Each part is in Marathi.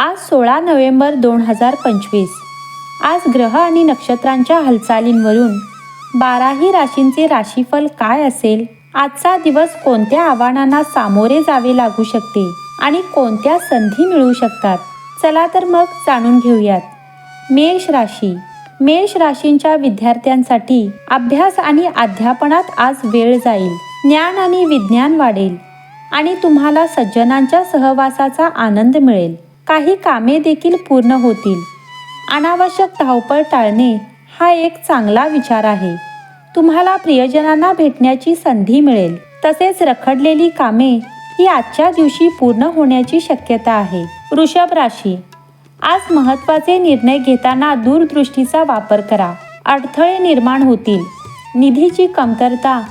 आज सोळा नोव्हेंबर दोन हजार पंचवीस. आज ग्रह आणि नक्षत्रांच्या हालचालींवरून बाराही राशींचे राशीफल काय असेल? आजचा दिवस कोणत्या आव्हानांना सामोरे जावे लागू शकते आणि कोणत्या संधी मिळू शकतात? चला तर मग जाणून घेऊयात. मेष राशी. मेष राशींच्या विद्यार्थ्यांसाठी अभ्यास आणि अध्यापनात आज वेळ जाईल. ज्ञान आणि विज्ञान वाढेल आणि तुम्हाला सज्जनांच्या सहवासाचा आनंद मिळेल. काही कामे देखील पूर्ण होतील. अनावश्यक धावपळ टाळणे हा एक चांगला विचार आहे. तुम्हाला प्रियजनांना भेटण्याची संधी मिळेल. तसेच रखडलेली कामे ही आजच्या दिवशी पूर्ण होण्याची शक्यता आहे. वृषभ राशी. आज महत्त्वाचे निर्णय घेताना दूरदृष्टीचा वापर करा. अडथळे निर्माण होतील. निधीची कमतरता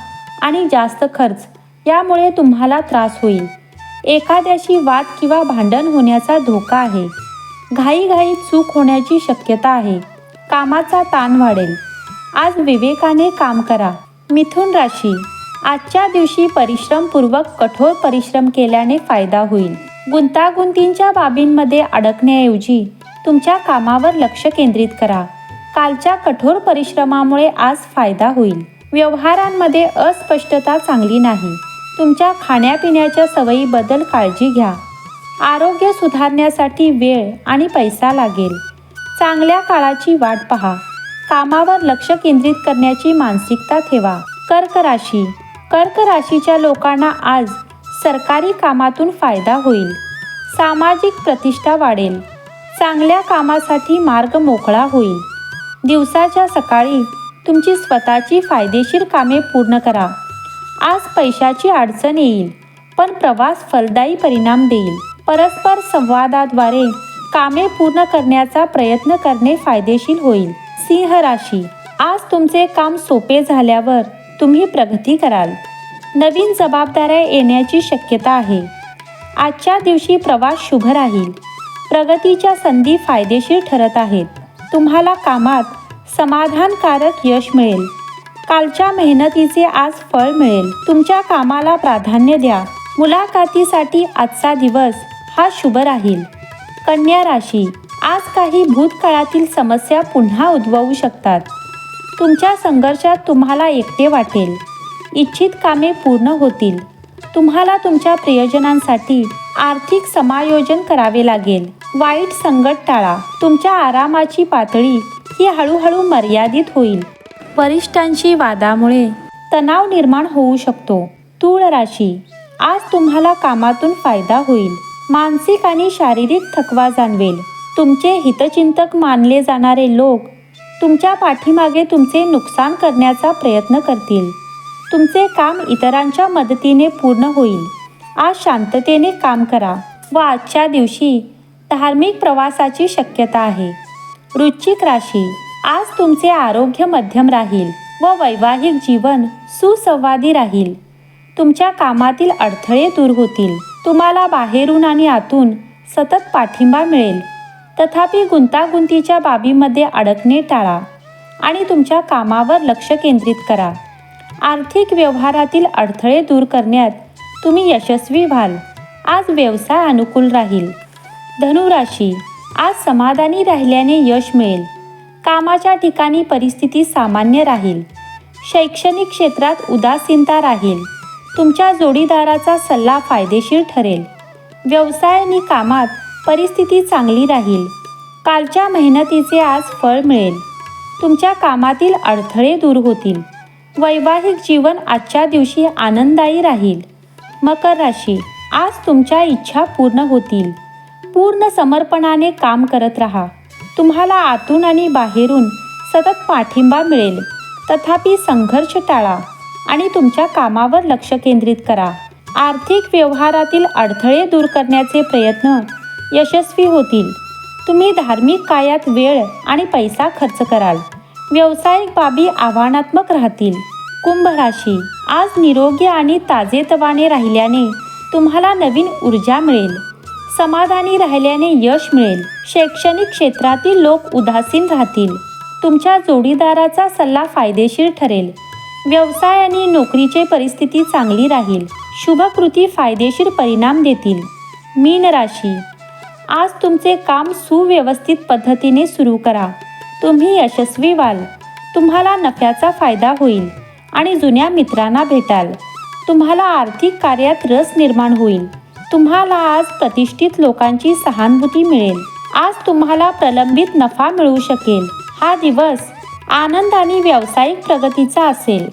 आणि जास्त खर्च यामुळे तुम्हाला त्रास होईल. एखाद्याशी वाद किंवा भांडण होण्याचा धोका आहे. घाईघाई चूक होण्याची शक्यता आहे. कामाचा ताण वाढेल. आज विवेकाने काम करा. मिथुन राशी. आजच्या दिवशी परिश्रमपूर्वक कठोर परिश्रम केल्याने फायदा होईल. गुंतागुंतींच्या बाबींमध्ये अडकण्याऐवजी तुमच्या कामावर लक्ष केंद्रित करा. कालच्या कठोर परिश्रमामुळे आज फायदा होईल. व्यवहारांमध्ये अस्पष्टता चांगली नाही. तुमच्या खाण्यापिण्याच्या सवयीबद्दल काळजी घ्या. आरोग्य सुधारण्यासाठी वेळ आणि पैसा लागेल. चांगल्या काळाची वाट पहा. कामावर लक्ष केंद्रित करण्याची मानसिकता ठेवा. कर्क राशी. कर्क राशीच्या लोकांना आज सरकारी कामातून फायदा होईल. सामाजिक प्रतिष्ठा वाढेल. चांगल्या कामासाठी मार्ग मोकळा होईल. दिवसाच्या सकाळी तुमची स्वतःची फायदेशीर कामे पूर्ण करा. आज पैशाची अडचण येईल पण प्रवास फलदायी परिणाम देईल. परस्पर संवादाद्वारे कामे पूर्ण करण्याचा प्रयत्न करणे फायदेशीर होईल. सिंह राशी. आज तुमचे काम सोपे झाल्यावर तुम्ही प्रगती कराल. नवीन जबाबदाऱ्या येण्याची शक्यता आहे. आजच्या दिवशी प्रवास शुभ राहील. प्रगतीच्या संधी फायदेशीर ठरत आहेत. तुम्हाला कामात समाधानकारक यश मिळेल. कालच्या मेहनतीचे आज फळ मिळेल. तुमच्या कामाला प्राधान्य द्या. मुलाखतीसाठी आजचा दिवस हा शुभ राहील. कन्या राशी. आज काही भूतकाळातील समस्या पुन्हा उद्भवू शकतात. तुमच्या संघर्षात तुम्हाला एकटे वाटेल. इच्छित कामे पूर्ण होतील. तुम्हाला तुमच्या प्रियजनांसाठी आर्थिक समायोजन करावे लागेल. वाईट संकट टाळा. तुमच्या आरामाची पातळी ही हळूहळू मर्यादित होईल. वरिष्ठांशी वादामुळे तणाव निर्माण होऊ शकतो. तूळ राशी. आज तुम्हाला कामातून फायदा होईल. मानसिक आणि शारीरिक थकवा जाणवेल. तुमचे हितचिंतक मानले जाणारे लोक तुमच्या पाठीमागे तुमचे नुकसान करण्याचा प्रयत्न करतील. तुमचे काम इतरांच्या मदतीने पूर्ण होईल. आज शांततेने काम करा व आजच्या दिवशी धार्मिक प्रवासाची शक्यता आहे. वृश्चिक राशी. आज तुमचे आरोग्य मध्यम राहील व वैवाहिक जीवन सुसंवादी राहील. तुमच्या कामातील अडथळे दूर होतील. तुम्हाला बाहेरून आणि आतून सतत पाठिंबा मिळेल. तथापि गुंतागुंतीच्या बाबीमध्ये अडकणे टाळा आणि तुमच्या कामावर लक्ष केंद्रित करा. आर्थिक व्यवहारातील अडथळे दूर करण्यात तुम्ही यशस्वी व्हाल. आज व्यवसाय अनुकूल राहील. धनुराशी आज समाधानी राहिल्याने यश मिळेल. कामाच्या ठिकाणी परिस्थिती सामान्य राहील. शैक्षणिक क्षेत्रात उदासीनता राहील. तुमच्या जोडीदाराचा सल्ला फायदेशीर ठरेल. व्यवसाय आणि कामात परिस्थिती चांगली राहील. कालच्या मेहनतीचे आज फळ मिळेल. तुमच्या कामातील अडथळे दूर होतील. वैवाहिक जीवन आजच्या दिवशी आनंददायी राहील. मकर राशी आज तुमच्या इच्छा पूर्ण होतील. पूर्ण समर्पणाने काम करत राहा. तुम्हाला आतून आणि बाहेरून सतत पाठिंबा मिळेल. तथापि संघर्ष टाळा आणि तुमच्या कामावर लक्ष केंद्रित करा. आर्थिक व्यवहारातील अडथळे दूर करण्याचे प्रयत्न यशस्वी होतील. तुम्ही धार्मिक कायात वेळ आणि पैसा खर्च कराल. व्यावसायिक बाबी आव्हानात्मक राहतील. कुंभ राशी आज निरोगी आणि ताजेतवाने राहिल्याने तुम्हाला नवीन ऊर्जा मिळेल. समाधानी राहिल्याने यश मिळेल. शैक्षणिक क्षेत्रातील लोक उदासीन राहतील. तुमच्या जोडीदाराचा सल्ला फायदेशीर ठरेल. व्यवसाय आणि नोकरीची परिस्थिती चांगली राहील. शुभकृती फायदेशीर परिणाम देतील. मीन राशी. आज तुमचे काम सुव्यवस्थित पद्धतीने सुरू करा. तुम्ही यशस्वी व्हाल. तुम्हाला नफ्याचा फायदा होईल आणि जुन्या मित्रांना भेटाल. तुम्हाला आर्थिक कार्यात रस निर्माण होईल. तुम्हाला आज प्रतिष्ठित लोकांची सहानुभूती मिळेल. आज तुम्हाला प्रलंबित नफा मिळू शकेल. हा दिवस आनंद आणि व्यावसायिक प्रगतीचा असेल.